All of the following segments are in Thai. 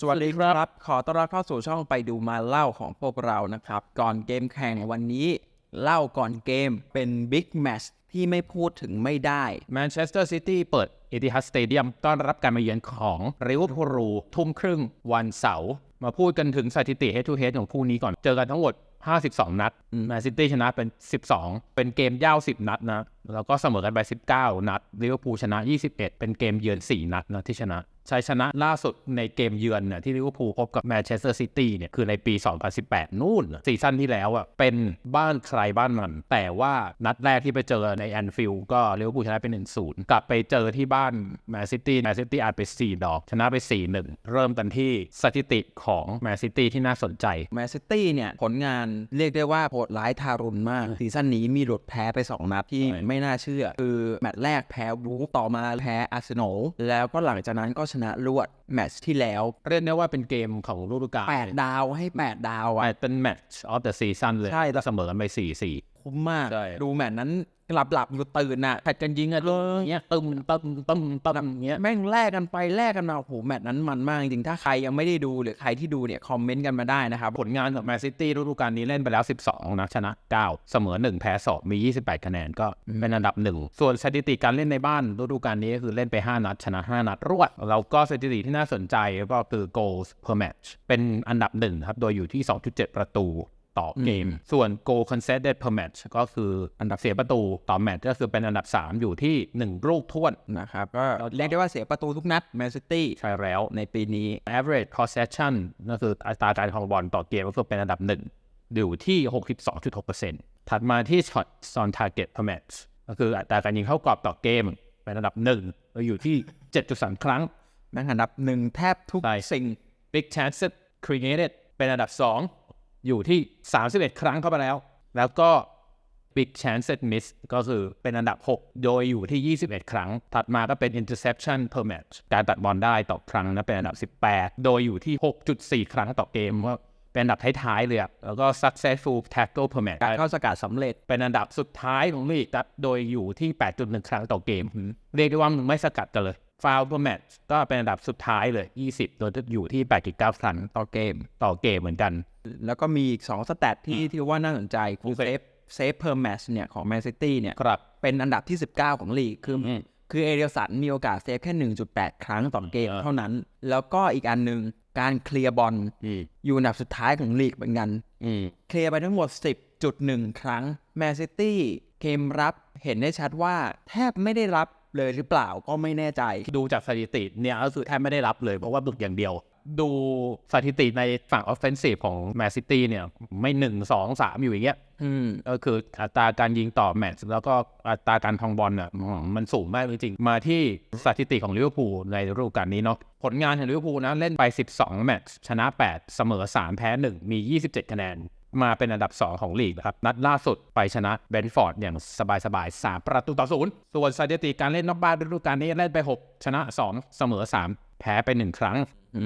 สวัสดีครับ ขอต้อนรับเข้าสู่ช่องไปดูมาเล่าของพวกเรานะครับ ก่อนเกมแข่งวันนี้เล่าก่อนเกมเป็นบิ๊กแมตช์ที่ไม่พูดถึงไม่ได้ แมนเชสเตอร์ซิตี้เปิดเอติฮัดสเตเดียมต้อนรับการมาเยือนของริเวอร์พูลทุ่มครึ่งวันเสาร์มาพูดกันถึงสถิติ head to head ของคู่นี้ก่อนเจอกันทั้งหมด 52 นัดแมนซิตี้ชนะเป็น 12 เป็นเกมย่าว 10 นัดนะ แล้วก็เสมอกันไป 19 นัดลิเวอร์พูลชนะ 21 เป็นเกมเยือน 4 นัดนะที่ชนะชัยชนะล่าสุดในเกมเยือนเนี่ยที่ลิเวอร์พูลพบกับแมนเชสเตอร์ซิตี้เนี่ยคือในปี 2018 นู่นน่ะซีซั่นที่แล้วอะเป็นบ้านใครบ้านมัน แต่ว่านัดแรกที่ไปเจอในแอนฟิลด์ก็ลิเวอร์พูลชนะไป1-0 กลับไปเจอที่บ้านแมนซิตี้แมนซิตี้อาจไป 4 ดอก ชนะไป 4-1 เริ่มกันที่สถิติของแมนซิตี้ที่น่าสนใจแมนซิตี้เนี่ยผลงานเรียกได้ว่าโหดร้ายทารุณมากซีซั่นนี้มีหลุดแพ้ไป 2 นัดที่ใช่ไม่น่าเชื่อ คือแมตช์แรกแพ้บูฟต่อมาแพ้อาร์เซนอลแล้วก็หลังจากนั้นก็ชนะรวดแมตช์ที่แล้ว เรียกได้ว่าเป็นเกมของฤดูกาล8ดาวให้ 8 ดาวอะเป็นแมตช์ออฟเดอะซีซั่นเลย ใช่เสมอกันไป4-4 คุ้มมาก ใช่ ดูแมตช์นั้นหลับหลับๆอยู่ตื่นน่ะแพทกันยิงอะเงี้ยตึมตึมตึมตึมเงี้ยแม่งแลกกันไปแลกกันมาโอ้โหแมตช์นั้นมันมากจริงๆถ้าใครยังไม่ได้ดูหรือใครที่ดูเนี่ยคอมเมนต์กันมาได้นะครับ ผลงานของแมนซิตี้ฤดูกาลนี้เล่นไปแล้ว 12 นะ ชนะ 9 เสมอ 1 แพ้ 2 มี 28 คะแนนก็เป็นอันดับ 1 ส่วนสถิติการเล่นในบ้านฤดูกาลนี้ก็คือเล่นไป 5 นัด ชนะ 5 นัดรวด แล้วก็สถิติที่น่าสนใจก็คือ goals per match เป็นอันดับ 1 ครับ โดยอยู่ที่ 2.7 ประตู ต่อเกม ส่วน goal conceded per match ก็คืออันดับเสียประตูต่อแมตช์ก็คือเป็นอันดับ 3 อยู่ที่ 1 ลูกท้วนนะครับก็เรียกได้ว่าเสียประตูทุกนัดแมนซิตี้ใช่แล้วในปีนี้ average possession ก็คืออัตราการครองบอลต่อเกมก็คือเป็นอันดับหนึ่งอยู่ที่ 62.6%ถัดมาที่ shots on target per match ก็คืออัตราการยิงเข้ากรอบต่อเกมเป็นอันดับหนึ่งเราอยู่ที่ 7.3 ครั้งแม่งอันดับหนึ่งแทบทุกใช่สิ่ง big chances created เป็นอันดับ 2 อยู่ที่ 31 ครั้งเข้าไปแล้ว แล้วก็ big chances miss ก็คือเป็นอันดับ 6 โดยอยู่ที่ 21 ครั้ง ถัดมาก็เป็น interception per match การตัดบอลได้ต่อครั้งนะเป็นอันดับ 18 โดยอยู่ที่ 6.4 ครั้งต่อเกมว่าเป็นอันดับท้ายๆเลยอะแล้วก็ successful tackle per match การเข้าสกัดสำเร็จเป็นอันดับสุดท้ายของลีกครับโดยอยู่ที่ 8.1 ครั้งต่อเกม เรียกได้ว่ามึงไม่สกัดกันเลย foul per match ก็เป็นอันดับสุดท้ายเลย 20 โดยอยู่ที่ 8.9ครั้งต่อเกม ต่อเกมเหมือนกัน แล้วก็มีอีก2สแตทที่ที่ว่าน่าสนใจ คือโอเซเคฟเซฟเพอร์แมชเนี่ยของแมนซิตี้เนี่ยครับเป็นอันดับที่ 19 ของลีก คืออมคือเอเดลสันมีโอกาสเซฟแค่ 1.8 ครั้งต่อเกมเออเท่านั้น แล้วก็อีกอันหนึ่งการเคลียร์บอลอืมอยู่อันดับสุดท้ายของลีกเหมือนกันอืมเคลียร์ไปทั้งหมด 10.1 ครั้งแมนซิตี้เกมรับเห็นได้ชัดว่าแทบไม่ได้รับ เลยหรือเปล่าก็ไม่แน่ใจ ดูจากสถิติเนี่ยก็คือแทบไม่ได้รับเลยเพราะว่าบุกอย่างเดียว ดูสถิติในฝั่ง offensive ของแมนซิตี้เนี่ยไม่หนึ่งสองสามอยู่อย่างเงี้ยอืมก็คืออัตราการยิงต่อแมตช์แล้วก็อัตราการทองบอลเนี่ยอืมมันสูงมากจริงๆ มาที่สถิติของลิเวอร์พูลในฤดูกาลนี้เนาะผลงานของลิเวอร์พูลนะเล่นไป 12 แมตช์ชนะ 8 เสมอ 3 แพ้ 1 มี 27 คะแนน มาเป็นอันดับ 2 ของลีกนะครับ นัดล่าสุดไปชนะเบนฟอร์ดอย่างสบายๆ 3 ประตูต่อศูนย์ส่วนสถิติการเล่นนอกบ้านฤดูกาลนี้เล่นไป 6 ชนะ 2 เสมอ 3 แพ้ไป 1 ครั้ง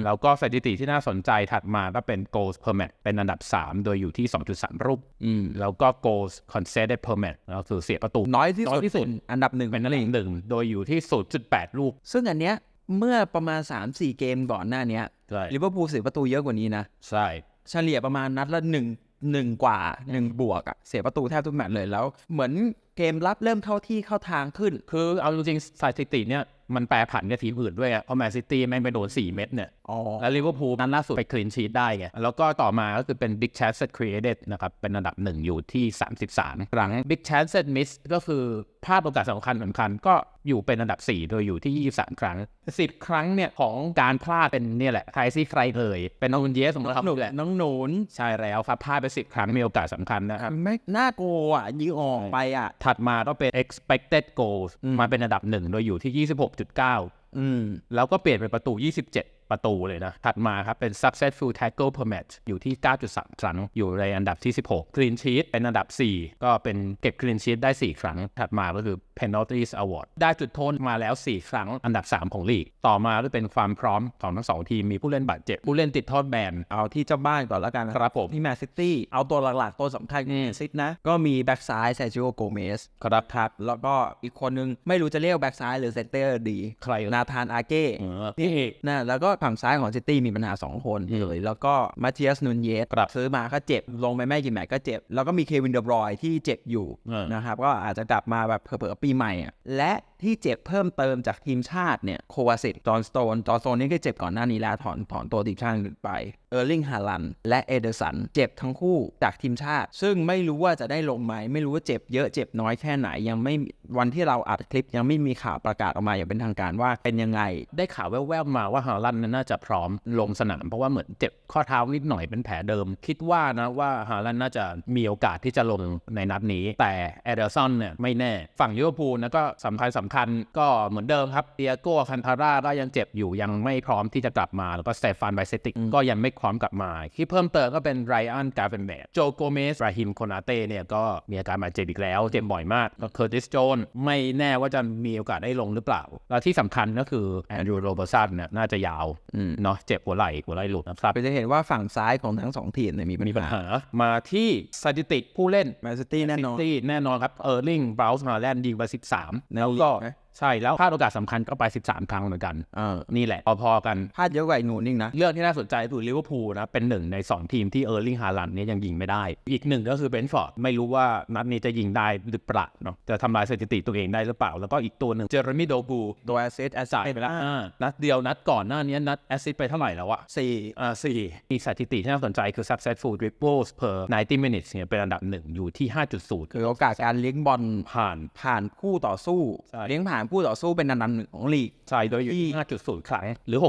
แล้วก็สถิติที่น่าสนใจถัดมาก็เป็น goals per match เป็นอันดับ 3 โดยอยู่ที่ 2.3 รูปอืมแล้วก็ goals conceded per match ก็คือเสียประตูน้อยที่น้สุอดยที่สุดอันดับหนึ่งเป็นนั่นเองหนึ่งโดยอยู่ที่ 0.8ลูกซึ่งอันเนี้ยเมื่อประมาณ 3-4 เกมก่อนหน้าเนี้ยใช่ลิเวอร์พูลเสียประตูเยอะกว่านี้นะใช่เฉลี่ยประมาณนัดละหนึ่ง หนึ่งกว่าหนึ่งบวกอะเสียประตูแทบทุกแมตช์เลยแล้ว เหมือนเกมรับเริ่มเข้าที่เข้าทางขึ้น คือเอาจริงๆสถิติเนี่ยมันแปรผันกับทีมอื่นด้วยอะเพราะแมนซิตี้แม่งไปโดน 4 เม็ดเนี่ยอ๋อแล้วลิเวอร์พูลนั้นล่าสุดไปคลีนชีตได้ไง แล้วก็ต่อมาก็คือเป็น Big Chances Created นะครับ เป็นอันดับหนึ่งอยู่ที่ 33 ครั้ง Big Chances Miss ก็คือพลาดโอกาสสำคัญสำคัญก็อยู่เป็นอันดับ 4 โดยอยู่ที่ 23 ครั้ง 10 ครั้งเนี่ยของการพลาดเป็นเนี่ยแหละใครซี่ใครเอ่ย เป็นน้องเยสของเราหนุแหละน้องหนุนใช่แล้วครับพลาดไป 10 ครั้งมีโอกาสสำคัญนะครับไม่น่ากลัวอะยิงออกไปอะถัดมาก็เป็น expected goals มาเป็นอันดับหนึ่งโดยอยู่ที่ 26.9 อืมแล้วก็เปลี่ยนเป็นประตู 27 ประตูเลยนะ ถัดมาครับ เป็น successful tackle per match อยู่ที่ 9.3 ครั้ง อยู่ในอันดับที่ 16 clean sheet เป็นอันดับ 4 ก็เป็นเก็บ clean sheet ได้ 4 ครั้ง ถัดมาก็คือ penalties award ได้จุดโทษมาแล้ว 4 ครั้ง อันดับ 3 ของลีก ต่อมาก็เป็นความพร้อมของทั้งสองทีม มีผู้เล่นบาดเจ็บ ผู้เล่นติดโทษแบน เอาที่เจ้าบ้านก่อนแล้วกันนะครับผมที่แมนซิตี้เอาตัวหลักๆ ตัวสำคัญของแมนซิตนะ ก็มีแบ็กซ้ายเซจิโอโกเมสครับครับแล้วก็อีกคนนึงไม่รู้จะเรียกแบ็กซ้ายหรือเซนเตอร์ดี ใครนาธานอาเก้เออนี่เอกนะแล้วก็ฝั่งซ้ายของซิตี้มีปัญหา 2 คนอืมเลยแล้วก็มาเทียสนูนเยสครับซื้อมาก็เจ็บ ลงไปไม่กี่แมตช์ก็เจ็บ แล้วก็มีเควินเดอบรอยน์ที่เจ็บอยู่เออนะครับก็อาจจะกลับมาแบบเผลอๆปีใหม่อะและ ที่เจ็บเพิ่มเติมจากทีมชาติเนี่ยโควาสิตจอห์นสโตนจอห์นสโตนนี่ก็เจ็บก่อนหน้านี้แล้วถอนถอนตัวทีมชาติไปเออร์ลิงฮาลันและเอเดอร์สันเจ็บทั้งคู่จากทีมชาติ ซึ่งไม่รู้ว่าจะได้ลงไหมไม่รู้ว่าเจ็บเยอะเจ็บน้อยแค่ไหน ยังไม่วันที่เราอัดคลิป ยังไม่มีข่าวประกาศออกมาอย่างเป็นทางการว่าเป็นยังไง ได้ข่าวแว่วๆมาว่าฮาลันน่าจะพร้อมลงสนามเพราะว่าเหมือนเจ็บข้อเท้านิดหน่อยเป็นแผลเดิม คิดว่านะว่าฮาลันน่าจะมีโอกาสที่จะลงในนัดนี้ แต่เอเดอร์สันเนี่ยไม่แน่ฝั่งลิเวอร์พูลนะก็สำคัญสำคัญก็เหมือนเดิมครับเดียโก้คันทาร่าก็ยังเจ็บอยู่ยังไม่พร้อมที่จะกลับมา แล้วก็สเตฟานไบเซติกก็ยังไม่พร้อมกลับมา ที่เพิ่มเติมก็เป็นไรอันกาเฟนแบดโจโกเมสราฮิมโคนาเต้เนี่ยก็มีอาการบาดเจ็บอีกแล้ว เจ็บบ่อยมากก็เคอร์ติสโจนไม่แน่ว่าจะมีโอกาสได้ลงหรือเปล่า แล้วที่สำคัญก็คือแอนดรูโรเบอร์สันเนี่ยน่าจะยาวอืมเนาะเจ็บหัวไหล่หัวไหล่หลุดนะครับเราจะเห็นว่าฝั่งซ้ายของทั้งสองทีมเนี่ยมีมีปัปัญญหาหามาที่สถิติผู้เล่นแมนซิตี้แน่นอนซิตี้แน่นอนครับเออร์ลิงบราวส์มาแลนด์ยิงไป13ในแล้วลีก็กไหม ใช่แล้วพลาดโอกาสสำคัญก็ไป 13 ครั้งเหมือนกันเออนี่แหละพอๆกัน พลาดเยอะกว่าอีกหนูนิ่งนะ เรื่องที่น่าสนใจคือลิเวอร์พูลนะเป็นหนึ่งใน 2 ทีมที่เออร์ลิงฮาลันเนี่ยยังยิงไม่ได้ อีกหนึ่งก็คือเบนฟอร์ดไม่รู้ว่านัดนี้จะยิงได้หรือเปล่าเนาะจะทำลายสถิติตัวเองได้หรือเปล่า แล้วก็อีกตัวหนึ่งเจอร์มี่โดบูตัวแอสซิสแอสจ่ายไปแล้วอ่านัดเดียวนัดก่อนหน้านี้นัดแอสซิสต์ไปเท่าไหร่แล้วอะสี่อ่าสี่มีสถิติที่น่าสนใจคือ successful dribbles per 90 minutes เนี่ยเป็นอันดับหนึ่งอยู่ที่5.0คือโอกาสการเลี้ยงบอลผ่านผ่านคู่ต่อสู้ใช่เลี้ยงผ่านคู่ต่อสู้เป็นอันดับหนึ่งของลีกใช่โดยอยู่ที่5.0 ครั้ง หรือ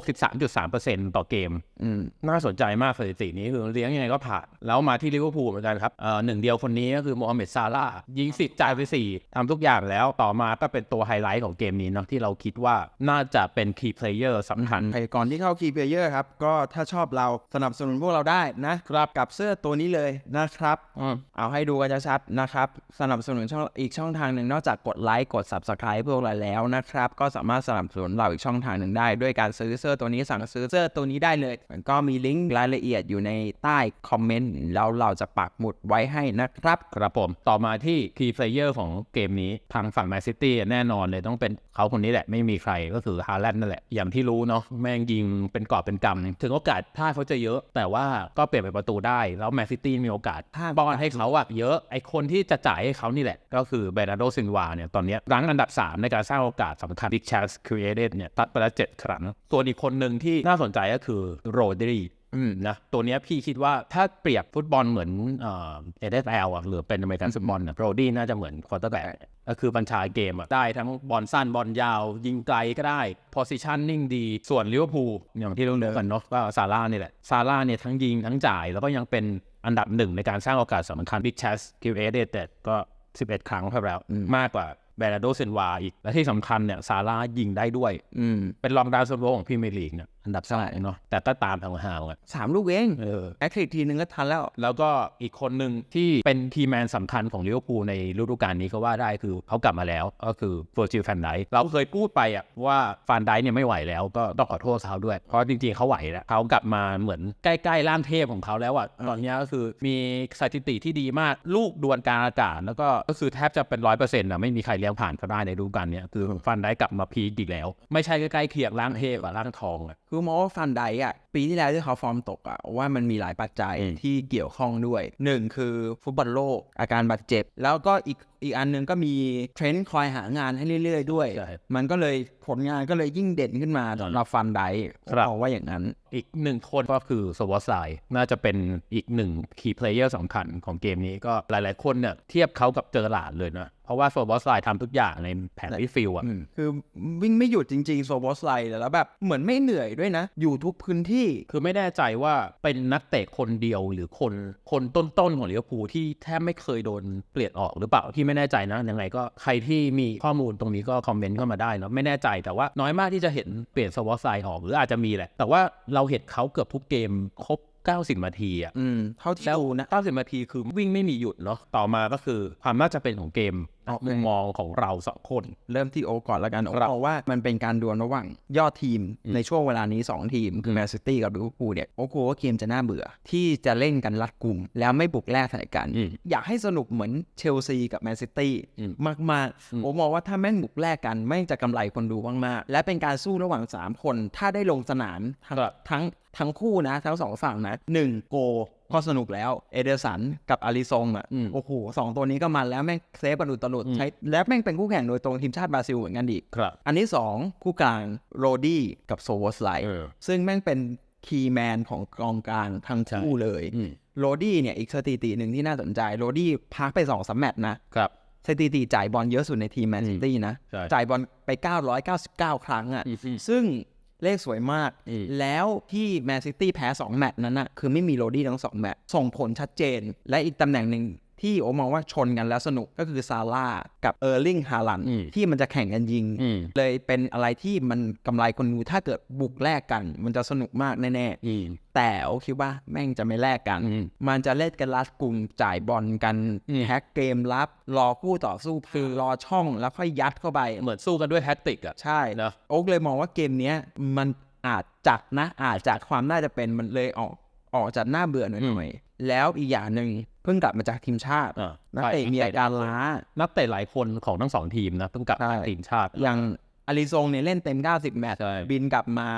63.3%ต่อเกมอืมน่าสนใจมากสถิตินี้คือเลี้ยงยังไงก็ผ่าน แล้วมาที่ลิเวอร์พูลเหมือนกันครับเอ่อหนึ่งเดียวคนนี้ก็คือโมฮัมเหม็ดซาร่าห์ยิงสิบจ่ายไปสี่ทำทุกอย่างแล้วต่อมาก็เป็นตัวไฮไลท์ของเกมนี้เนาะที่เราคิดว่าน่าจะเป็นคีย์เพลเยอร์สำคัญใครก่อนที่เข้าคีย์เพลเยอร์ครับ ก็ถ้าชอบเราสนับสนุนพวกเราได้นะครับกับเสื้อตัวนี้เลยนะครับอืมเอาให้ดูกันชัดๆนะครับสนับสนุนช่องอีกช่องทางหนึ่งนอกจากกดไลค์กด Subscribe พวกเราแล้วนะครับ ก็สามารถสนับสนุนเราอีกช่องทางหนึ่งได้ ด้วยการซื้อเสื้อตัวนี้สั่งซื้อเสื้อตัวนี้ได้เลยมันก็มีลิงก์รายละเอียดอยู่ในใต้คอมเมนต์แล้วเราจะปักหมุดไว้ให้นะครับ ครับผม ต่อมาที่ key player ของเกมนี้ทางฝั่งแมนซิตี้แน่นอนเลยต้องเป็นเขาคนนี้แหละไม่มีใครก็คือฮาแลนด์นั่นแหละ อย่างที่รู้เนาะแม่งยิงเป็นกอบเป็นกำถึงโอกาสพลาดเขาจะเยอะ แต่ว่าก็เปลี่ยนเป็นประตูได้ แล้วแมนซิตี้มีโอกาสพลาดบอลให้เขาอะเยอะไอคนที่จะจ่ายให้เขานี่แหละ ก็คือเบรนาโดซินวาเนี่ยตอนนี้รั้งอันดับ 3 ในการสร้างโอกาสสำคัญ Big Chance Created เนี่ยตัดไปแล้ว7ครั้ง ส่วนอีกคนหนึ่งที่น่าสนใจก็คือโรดรีอืมนะตัวเนี้ยพี่คิดว่าถ้าเปรียบฟุตบอลเหมือนเอ่อเอเดฟเอลอะหรือเป็นอเมริกันฟุตบอลเนี่ยโรดี้น่าจะเหมือนควอเตอร์แบ็กก็คือบัญชาเกมอะได้ทั้งบอลสั้นบอลยาว ยิงไกลก็ได้ positioning ดี ส่วนลิเวอร์พูลอย่างที่รู้กันเนาะก็ซาร่านี่แหละซาร่าเนี่ยทั้งยิงทั้งจ่าย แล้วก็ยังเป็นอันดับหนึ่งในการสร้างโอกาสสำคัญ Big Chance Created ก็ 11 ครั้งไปแล้วมากกว่า เบรนาโดเซนวาอีก และที่สำคัญเนี่ยซาร่ายิงได้ด้วย อืมเป็นรองดาวซันโวของพรีเมียร์ลีกเนี่ย อันดับสองเนาะแต่ก็ตามทางห่างๆอะสามลูกเองเออแอคทีฟทีนึงก็ทันแล้ว แล้วก็อีกคนหนึ่งที่เป็นคีย์แมนสำคัญของลิเวอร์พูลในฤดูกาลนี้ก็ว่าได้คือเขากลับมาแล้ว ก็คือเวอร์จิลแฟนไดเราเคยพูดไปอะว่าฟานไดเนี่ยไม่ไหวแล้วก็ต้องขอโทษเขาด้วย เพราะจริงๆเขาไหวแล้วเขากลับมาเหมือนใกล้ๆร่างเทพของเขาแล้วอะตอนนี้ก็คือมีสถิติที่ดีมากลูกดวลกลารอากาศแล้วก็ก็คือแทบจะเป็นร้อยเปอร์เซ็นต์อะไม่มีใครเลี้ยงผ่านเขาได้ในฤดูกาลเนี้ยคือฟันไดกลับมาพีคอีกแล้ว ไม่ใช่ใกล้ๆเคียงร่างเทพอะร่างทองอะ คือมองว่าฟันไดอะ ปีที่แล้วที่เขาฟอร์มตกอะว่ามันมีหลายปัจจัยอืมที่เกี่ยวข้องด้วยหนึ่งคือฟุตบอลโลกอาการบาดเจ็บ แล้วก็อีกอีกอันหนึงก็มีเทรนด์คอยหางานให้เรื่อยๆด้วยใช่มันก็เลยผลงานก็เลยยิ่งเด่นขึ้นมาครับสำหรับฟันไดครับบอกว่าอย่างนั้น อีกหนึ่งคนก็คือสวอตไซน่าจะเป็นอีกหนึ่งคีย์เพลเยอร์สำคัญของเกมนี้ก็หลายๆคนเนี่ยเทียบเขากับเจอหลาดเลยนะเพราะว่าสวอตไซทำทุกอย่างในแผนที่ฟิลอะคือวิ่งไม่หยุดจริงๆโซบอสไลแล้วแบบเหมือนไม่เหนื่อยด้วยนะ อยู่ทุกพื้นที่คือไม่แน่ใจว่าเป็นนักเตะคนเดียวหรือคนคนต้นๆของลิเวอร์พูลที่แทบไม่เคยโดนเปลี่ยนออกหรือเปล่าที่ไม่แน่ใจนะยังไงก็ใครที่มีข้อมูลตรงนี้ก็คอมเมนต์เข้ามาได้เนาะไม่แน่ใจแต่ว่าน้อยมากที่จะเห็นเปลี่ยนสวอตไซออกหรืออาจจะมีแหละ แต่ว่าเราเห็นเขาเกือบทุกเกมครบ90นาทีอะอืม เท่าที่แล้วดูนะ90นาทีคือวิ่งไม่มีหยุดเนาะ ต่อมาก็คือความน่าจะเป็นของเกมโอเค มุมมองของเราสองคน เริ่มที่โอก่อนละกันโอครับบอกว่ามันเป็นการดวลระหว่างยอดทีมในช่วงเวลานี้ 2 ทีม คือแมนซิตี้กับลิเวอร์พูลเนี่ยโอกลัวว่าเกมจะน่าเบื่อ ที่จะเล่นกันรัดกลุ่ม แล้วไม่บุกแลกใส่กันอืมอยากให้สนุกเหมือนเชลซีกับแมนซิตี้อืมมากๆโอมองว่าถ้าแม่งบุกแลกกันแม่งจะกำไรคนดูมากๆและเป็นการสู้ระหว่าง 3 คน ถ้าได้ลงสนามทั้งครับทั้งทั้งคู่นะทั้งสองฝั่งนะหนึ่งโก ก็สนุกแล้ว เอเดอร์สันกับอาริซงอะอืมโอ้โหสองตัวนี้ก็มันแล้วแม่งเซฟกันอุตลุดใช้และแม่งเป็นคู่แข่งโดยตรงทีมชาติบราซิลเหมือนกันอีกครับอันที่สองคู่กลางโรดี้กับโซวอสไลเออซึ่งแม่งเป็นคีย์แมนของกองกลางทั้งคู่เลยอืมโรดี้เนี่ยอีกสถิติหนึ่งที่น่าสนใจโรดี้พักไปสองสามแมตช์นะครับสถิติจ่ายบอลเยอะสุดในทีมแมนซิตี้นะใช่จ่ายบอลไป 999 ครั้งอะ่ะอืมอืมซึ่ง เลขสวยมากอืมแล้วที่แมนซิตี้แพ้ 2 แมตช์นั้นน่ะคือไม่มีโรดี้ทั้ง 2 แมตช์ส่งผลชัดเจน และอีกตำแหน่งหนึ่ง ที่โอมองว่าชนกันแล้วสนุกก็คือซาร่ากับเออร์ลิงฮาลันอืมที่มันจะแข่งกันยิงอืมเลยเป็นอะไรที่มันกำไรคนดูถ้าเกิดบุกแลกกัน มันจะสนุกมากแน่อืมๆแต่โอคิดว่าแม่งจะไม่แลกกันอืมมันจะเล่นกันลัดกลุ่มจ่ายบอลกันอืมแฮกเกมรับ รอคู่ต่อสู้คือรอช่องแล้วค่อยยัดเข้าไปเหมือนสู้กันด้วยแท็กติกอะใช่เนอะโอ๊กเลยมองว่าเกมเนี้ยมันอาจจัดนะอาจจากความน่าจะเป็นมันเลยออกออกจากหน้าเบื่อหน่อยๆ แล้วอีกอย่างหนึ่งเพิ่งกลับมาจากทีมชาติอ่านักเตะมีอาการล้านักเตะหลายคนของทั้งสองทีมนะเพิ่งกลับใช่ทีมชาติ อย่างอาริซงเนี่ยเล่นเต็ม 90 แมตช์ใช่บินกลับมา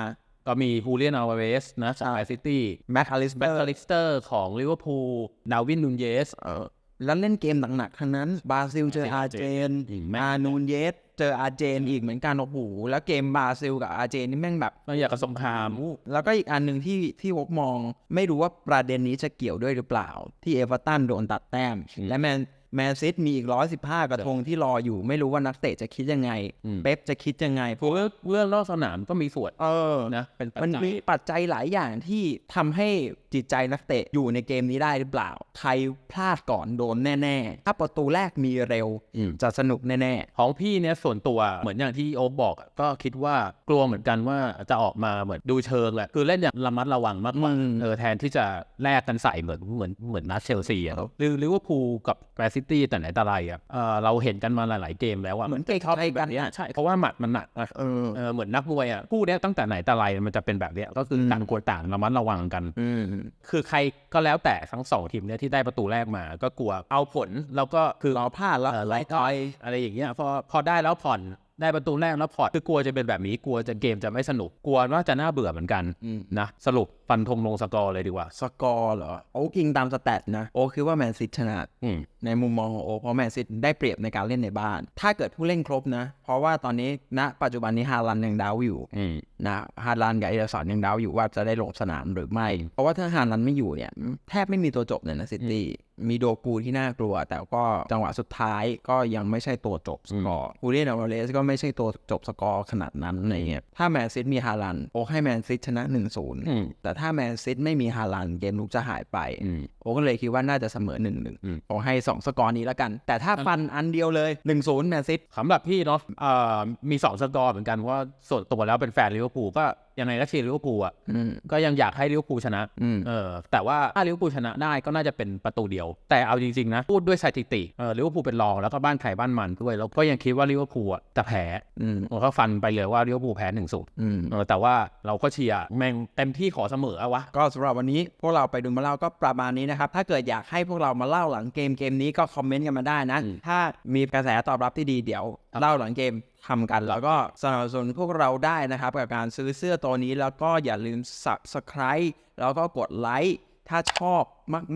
ก็มีฮูเลียนอัลวาเรสนะจากไอซิตี้แม็กอลิสเบแบ็อกร์คาลิสเตอร์ของลิเวอร์พูลดาวินนูนเยสเออแล้วเล่นเกมหนักๆทั้งนั้น บราซิลเจออาร์เจนอืมแม่งอานูนเยส เจออาร์เจนอีกเหมือนกันโอ้โหแล้วเกมบราซิลกับอาร์เจนนี่แม่งแบบไม่อยากกับสงคราม แล้วก็อีกอันหนึ่งที่ที่วกมอง ไม่รู้ว่าประเด็นนี้จะเกี่ยวด้วยหรือเปล่า ที่เอเวอร์ตันโดนตัดแต้มอืมและแมนแมนซิตมีอีก115กระทงที่รออยู่ไม่รู้ว่านักเตะจะคิดยังไงอืมเป๊ปจะคิดยังไงพวกเรื่องเรื่องนอกสนามก็มีส่วนเออนะเป็นปัจมันจัยมีปัจจัยหลายอย่างที่ทำให้ จิตใจนักเตะอยู่ในเกมนี้ได้หรือเปล่า ใครพลาดก่อนโดนแน่ ๆ ถ้าประตูแรกมีเร็วอืมจะสนุกแน่ของพี่เนี่ยส่วนตัวเหมือนอย่างที่โอ๊คบอกอะก็คิดว่ากลัวเหมือนกันว่าจะออกมาเหมือนดูเชิงแหละคือเล่นอย่างระมัดระวังมากกว่าอืมเออแทนที่จะแลกกันใส่เหมือนเหมือนเหมือนนัดเชลซีอะหรือลิเวอร์พูลกับแมนซิตี้แต่ไหนแต่ไรอะเออเราเห็นกันมาหลาย ๆ เกมแล้วอะเหมือนเกทับใช่แบบเนี้ยใช่เพราะว่าหมัดมันหนักอะๆเออเออเหมือนนักมวยอะคู่เนี้ยตั้งแต่ไหนแต่ไรมันจะเป็นแบบเนี้ยก็คืออมต่างคนต่างระมัดระวังกันอืมคือใครก็แล้วแต่ทั้งสองทีมเนี่ยที่ได้ประตูแรกมาก็กลัวเอาผลแล้วก็คือรอพลาดแล้วเออไล่ต่อยอะไรอย่างเงี้ยพอพอได้แล้วผ่อนได้ประตูแรกแล้วผ่อนคือกลัวจะเป็นแบบนี้กลัวจะเกมจะไม่สนุกกลัวว่าจะน่าเบื่อเหมือนกันอืมนะสรุปฟันธงลงสกอร์เลยดีกว่า สกอร์เหรอโอ้กิงตามสแตทนะ โอ้คิดว่าแมนซิตชนะอืม ในมุมมองของโอเพราะแมนซิตได้เปรียบในการเล่นในบ้าน ถ้าเกิดผู้เล่นครบนะ เพราะว่าตอนนี้ณปัจจุบันนี้ฮาลันยังดาวอยู่อืมนะฮาลันกับเอเดอร์สันยังดาวอยู่ว่าจะได้ลงสนามหรือไม่ เพราะว่าถ้าฮาลันไม่อยู่เนี่ยแทบไม่มีตัวจบเลยนะซิตี้มีโดกูที่น่ากลัว แต่ก็จังหวะสุดท้ายก็ยังไม่ใช่ตัวจบสกอร์ฮูเลียนอัลวาเรสก็ไม่ใช่ตัวจบสกอร์ขนาดนั้นอะไรเงี้ยถ้าแมนซิตมีฮาลันโอให้แมนซิตชนะ 1-0อืมแต่ถ้าแมนซิตไม่มีฮาลันเกมลุกจะหายไปอืมโอก็เลยคิดว่าน่าจะเสมอ1-1อืมโอให้2สกอร์นี้แล้วกัน แต่ถ้าฟันอันเดียวเลย 1-0 แมนซิตสำหรับพี่เนาะเอ่อมีสองสกอร์เหมือนกันเพราะว่าส่วนตัวแล้วเป็นแฟนลิเวอร์พูลก็ ยังไงก็เชียร์ลิเวอร์พูลอะอืมก็ยังอยากให้ลิเวอร์พูลชนะอืมเออแต่ว่าถ้าลิเวอร์พูลชนะได้ก็น่าจะเป็นประตูเดียว แต่เอาจริงๆนะพูดด้วยสถิติเออลิเวอร์พูลเป็นรองแล้วก็บ้านใครบ้านมันด้วยแล้วก็ยังคิดว่าลิเวอร์พูลอะจะแพ้อืมผมก็ฟันไปเลยว่าลิเวอร์พูลแพ้หนึ่งศูนย์อืมเออแต่ว่าเราก็เชียร์แม่งเต็มที่ขอเสมออะวะก็สำหรับวันนี้พวกเราไปดูมาเล่าก็ประมาณนี้นะครับถ้าเกิดอยากให้พวกเรามาเล่าหลังเกมเกมนี้ก็คอมเมนต์กันมาได้นะอืมถ้ามีกระแสตอบรับที่ดีเดี๋ยวครับเล่าหลังเกม ทำกัน แล้วก็สนับสนุนพวกเราได้นะครับ กับการซื้อเสื้อตัวนี้แล้วก็อย่าลืม subscribe แล้วก็กดไลค์ถ้าชอบ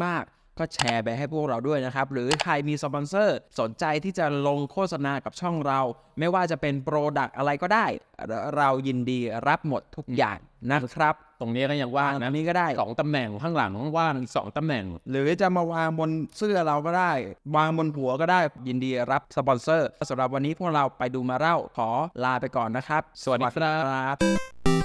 มาก ๆก็แชร์ไปให้พวกเราด้วยนะครับ หรือใครมีสปอนเซอร์สนใจที่จะลงโฆษณากับช่องเรา ไม่ว่าจะเป็นโปรดักอะไรก็ได้ เรายินดีรับหมดทุกอย่างนะครับ ตรงนี้ก็ยังว่างอันะนนี้ก็ได้สองตำแหน่งข้างหลังว่างอีกสองตำแหน่ง หรือจะมาวางบนเสื้อเราก็ได้ วางบนหัวก็ได้ยินดีรับสปอนเซอร์สำหรับวันนี้พวกเราไปดูมาเล่าขอลาไปก่อนนะครับ สวัสดีครับครับ